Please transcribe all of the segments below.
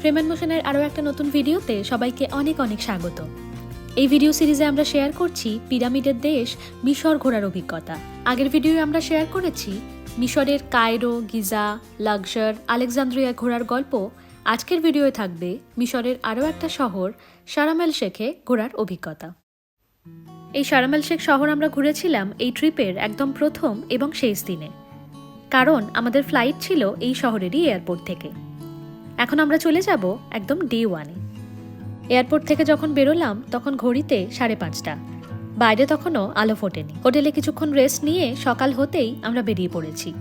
প্রেমান মোশনের আরও একটা নতুন ভিডিওতে সবাইকে অনেক অনেক স্বাগত। এই ভিডিও সিরিজে আমরা শেয়ার করছি পিরামিডের দেশ মিশর ঘোরার অভিজ্ঞতা। আগের ভিডিওয়ে আমরা শেয়ার করেছি মিশরের কায়রো, গিজা লাক্সার আলেকজান্দ্রিয়া ঘোরার গল্প। আজকের ভিডিওয়ে থাকবে মিশরের আরও একটা শহর, সারামেল শেখে ঘোরার অভিজ্ঞতা। এই সারামেল শেখ শহর আমরা ঘুরেছিলাম এই ট্রিপের একদম প্রথম এবং শেষ দিনে। কারণ আমাদের ফ্লাইট ছিল এই শহরেরই এয়ারপোর্ট থেকে। এখন আমরা চলে যাব একদম ডে ওয়ানে। এয়ারপোর্ট থেকে যখন বেরোলাম, তখন ঘড়িতে সাড়ে পাঁচটা। বাইরে তখনও আলো ফোটেনি। হোটেলে কিছুক্ষণ রেস্ট নিয়ে সকাল হতেই আমরা বেরিয়ে পড়েছি।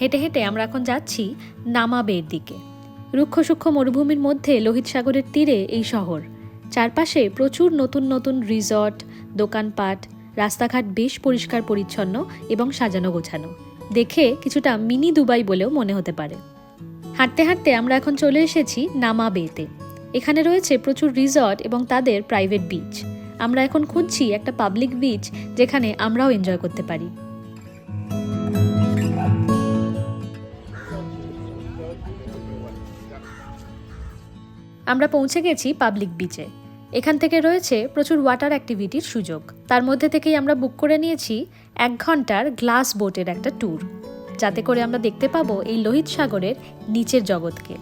হেঁটে হেঁটে আমরা এখন যাচ্ছি নামা বের দিকে। রুক্ষ সূক্ষ্ম মরুভূমির মধ্যে লোহিত সাগরের তীরে এই শহর। চারপাশে প্রচুর নতুন নতুন রিসর্ট, দোকানপাট, রাস্তাঘাট বেশ পরিষ্কার পরিচ্ছন্ন এবং সাজানো গোছানো। দেখে কিছুটা মিনি দুবাই বলেও মনে হতে পারে। হাঁটতে হাঁটতে আমরা এখন চলে এসেছি নামা বেতে। এখানে রয়েছে প্রচুর রিসর্ট এবং তাদের প্রাইভেট বিচ। আমরা এখন খুঁজছি একটা পাবলিক বিচ যেখানে আমরাও এনজয় করতে পারি। আমরা পৌঁছে গেছি পাবলিক বিচে। এখান থেকে রয়েছে প্রচুর ওয়াটার অ্যাক্টিভিটির সুযোগ। তার মধ্যে থেকেই আমরা বুক করে নিয়েছি এক ঘণ্টার গ্লাস বোটের একটা ট্যুর। যাতে করে আমরা দেখতে পাবো এই লোহিত সাগরের নিচের জগৎকে।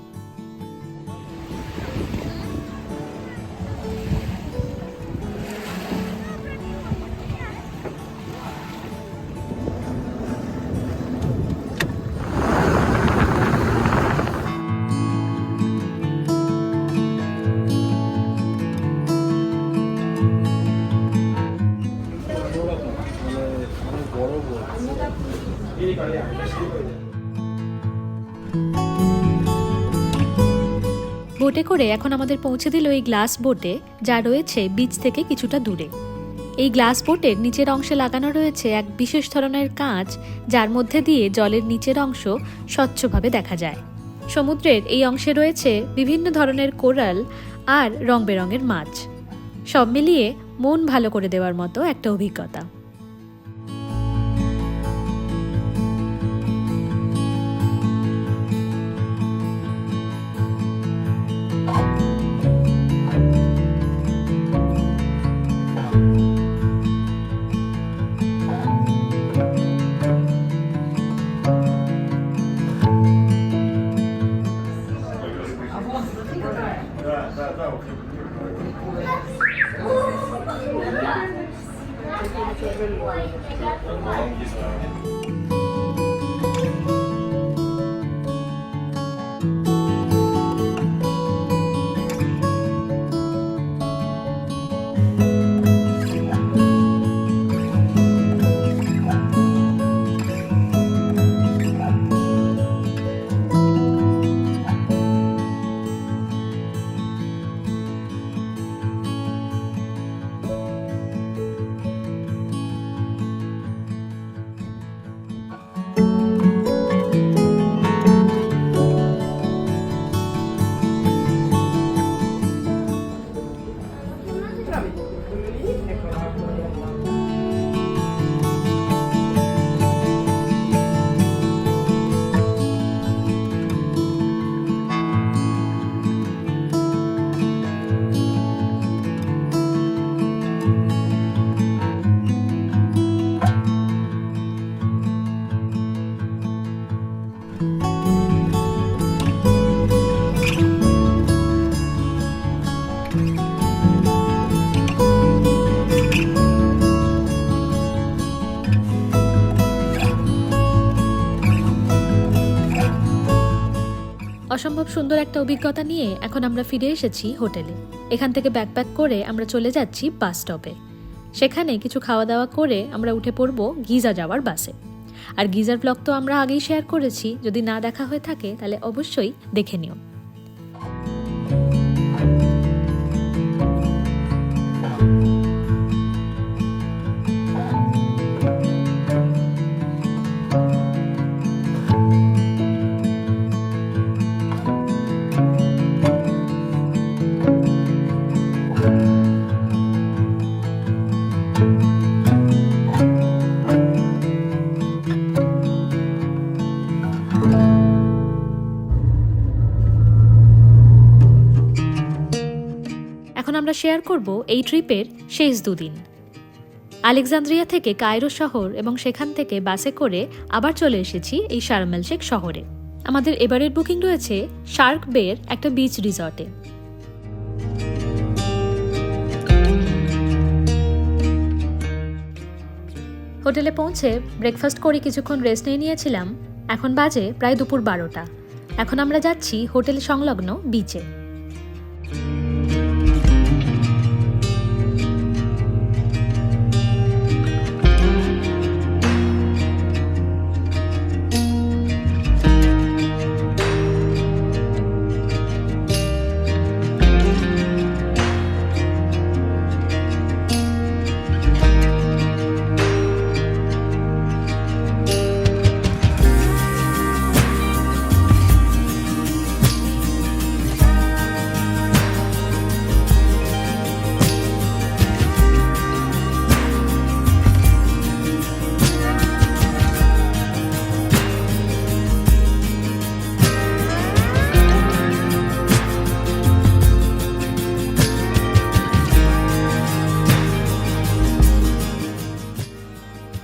বোটে করে এখন আমাদের পৌঁছে দিল এই গ্লাস বোটে, যা রয়েছে বিচ থেকে কিছুটা দূরে। এই গ্লাস বোটের নিচের অংশে লাগানো রয়েছে এক বিশেষ ধরনের কাঁচ, যার মধ্যে দিয়ে জলের নিচের অংশ স্বচ্ছভাবে দেখা যায়। সমুদ্রের এই অংশে রয়েছে বিভিন্ন ধরনের কোরাল আর রং বেরঙের মাছ। সব মিলিয়ে মন ভালো করে দেওয়ার মতো একটা অভিজ্ঞতা। অসম্ভব সুন্দর একটা অভিজ্ঞতা নিয়ে এখন আমরা ফিরে এসেছি হোটেলে। এখান থেকে ব্যাকপ্যাক করে আমরা চলে যাচ্ছি বাস স্টপে সেখানে কিছু খাওয়া দাওয়া করে আমরা উঠে পড়ব গিজা যাওয়ার বাসে আর গিজার ব্লগ তো আমরা আগেই শেয়ার করেছি। যদি না দেখা হয়ে থাকে, তাহলে অবশ্যই দেখে নিও। এখন আমরা শেয়ার করব এই ট্রিপের শেষ দুদিন। আলেকজান্দ্রিয়া থেকে কায়রো শহর এবং সেখান থেকে বাসে করে আবার চলে এসেছি এই শারমেল শেখ শহরে। আমাদের এবারের বুকিং রয়েছে শার্ক বের একটা বিচ রিসর্টে হোটেলে পৌঁছে ব্রেকফাস্ট করে কিছুক্ষণ রেস্ট নিয়ে নিয়েছিলাম। এখন বাজে প্রায় দুপুর বারোটা। এখন আমরা যাচ্ছি হোটেল সংলগ্ন বিচে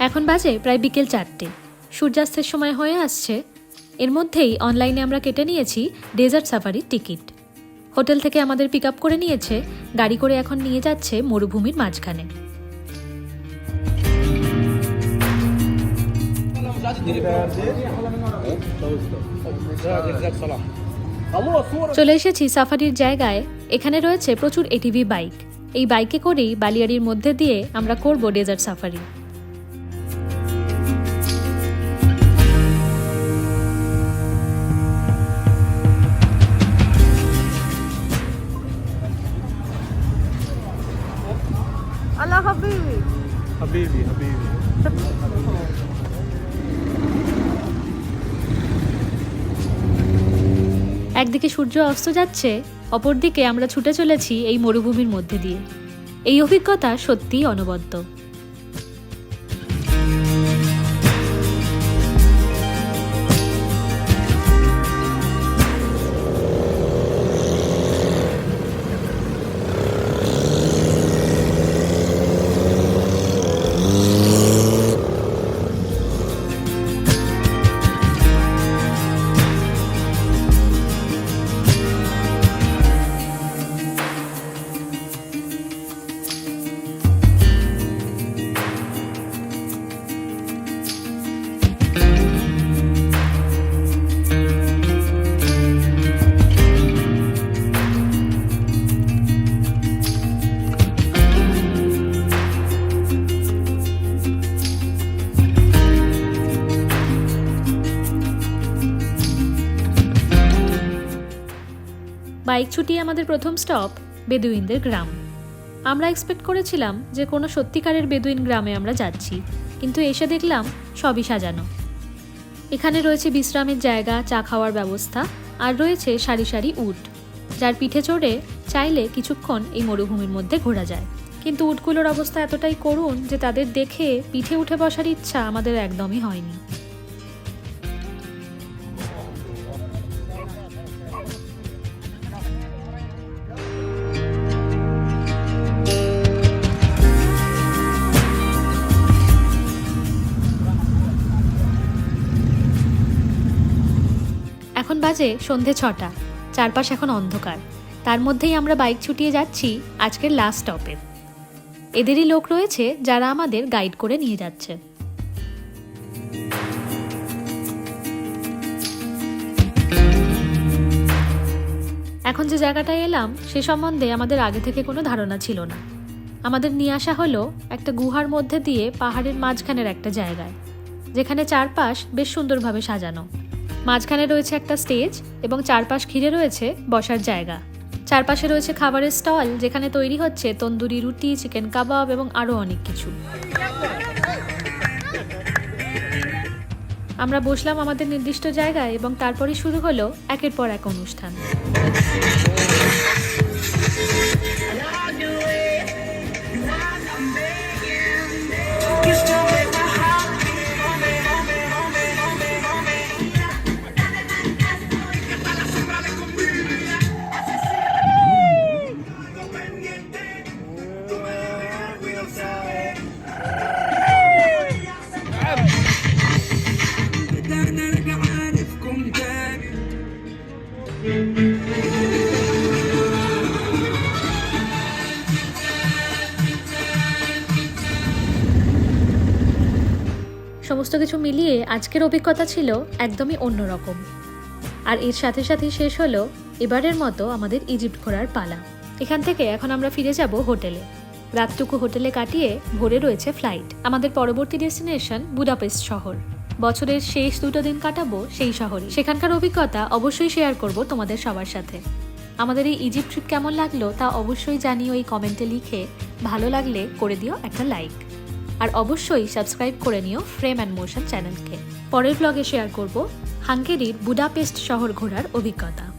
এখন বাজে প্রায় বিকেল চারটে। সূর্যাস্তের সময় হয়ে আসছে। এর মধ্যেই অনলাইনে আমরা কেটে নিয়েছি ডেজার্ট সাফারির টিকিট। হোটেল থেকে আমাদের পিক আপ করে নিয়েছে, গাড়ি করে এখন নিয়ে যাচ্ছে মরুভূমির মাঝখানে। চলে এসেছি সাফারির জায়গায়। এখানে রয়েছে প্রচুর এটিভি বাইক। এই বাইকে করেই বালিয়াড়ির মধ্যে দিয়ে আমরা করব ডেজার্ট সাফারি। সূর্য অস্ত যাচ্ছে, অপরদিকে আমরা ছুটে চলেছি এই মরুভূমির মধ্যে দিয়ে। এই অভিজ্ঞতা সত্যিই অনবদ্য। বাইক ছুটিয়ে আমাদের প্রথম স্টপ বেদুইনদের গ্রাম। আমরা এক্সপেক্ট করেছিলাম যে কোনো সত্যিকারের বেদুইন গ্রামে আমরা যাচ্ছি, কিন্তু এসে দেখলাম সবই সাজানো। এখানে রয়েছে বিশ্রামের জায়গা, চা খাওয়ার ব্যবস্থা, আর রয়েছে সারি সারি উট, যার পিঠে চড়ে চাইলে কিছুক্ষণ এই মরুভূমির মধ্যে ঘোরা যায়। কিন্তু উটগুলোর অবস্থা এতটাই করুণ যে তাদের দেখে পিঠে উঠে বসার ইচ্ছা আমাদের একদমই হয়নি। বাজে সন্ধে ছটা। চারপাশ এখন অন্ধকার। তার মধ্যেই আমরা বাইক ছুটিয়ে যাচ্ছি আজকের লাস্ট স্টপে এদেরই লোক রয়েছে যারা আমাদের গাইড করে নিয়ে যাচ্ছে। এখন যে জায়গাটায় এলাম, সে সম্বন্ধে আমাদের আগে থেকে কোনো ধারণা ছিল না। আমাদের নিয়ে আসা হলো একটা গুহার মধ্যে দিয়ে পাহাড়ের মাঝখানের একটা জায়গায়, যেখানে চারপাশ বেশ সুন্দরভাবে সাজানো। মাঝখানে রয়েছে একটা স্টেজ এবং চারপাশ ঘিরে রয়েছে বসার জায়গা। চারপাশে রয়েছে খাবারের স্টল যেখানে তৈরি হচ্ছে তন্দুরি রুটি, চিকেন কাবাব এবং আরও অনেক কিছু। আমরা বসলাম আমাদের নির্দিষ্ট জায়গায় এবং তারপরে শুরু হলো একের পর এক অনুষ্ঠান। সমস্ত কিছু মিলিয়ে আজকের অভিজ্ঞতা ছিল একদমই অন্যরকম। আর এর সাথে সাথে শেষ হলো এবারের মতো আমাদের ইজিপ্ট ঘোরার পালা। এখান থেকে এখন আমরা ফিরে যাব হোটেলে। রাতটুকু হোটেলে কাটিয়ে ভোরে রয়েছে ফ্লাইট, আমাদের পরবর্তী ডেস্টিনেশন বুদাপেস্ট শহর। বছরের শেষ দুটো দিন কাটাবো সেই শহরে সেখানকার অভিজ্ঞতা অবশ্যই শেয়ার করব তোমাদের সবার সাথে। আমাদের এই ইজিপ্ট ট্রিপ কেমন লাগল তা অবশ্যই জানিও এই কমেন্টে লিখে। ভালো লাগলে করে দিও একটা লাইক। আর অবশ্যই সাবস্ক্রাইব করে নিও ফ্রেম অ্যান্ড মোশন চ্যানেলকে। পরের ব্লগে শেয়ার করব হাঙ্গেরির বুডাপেস্ট শহর ঘোরার অভিজ্ঞতা।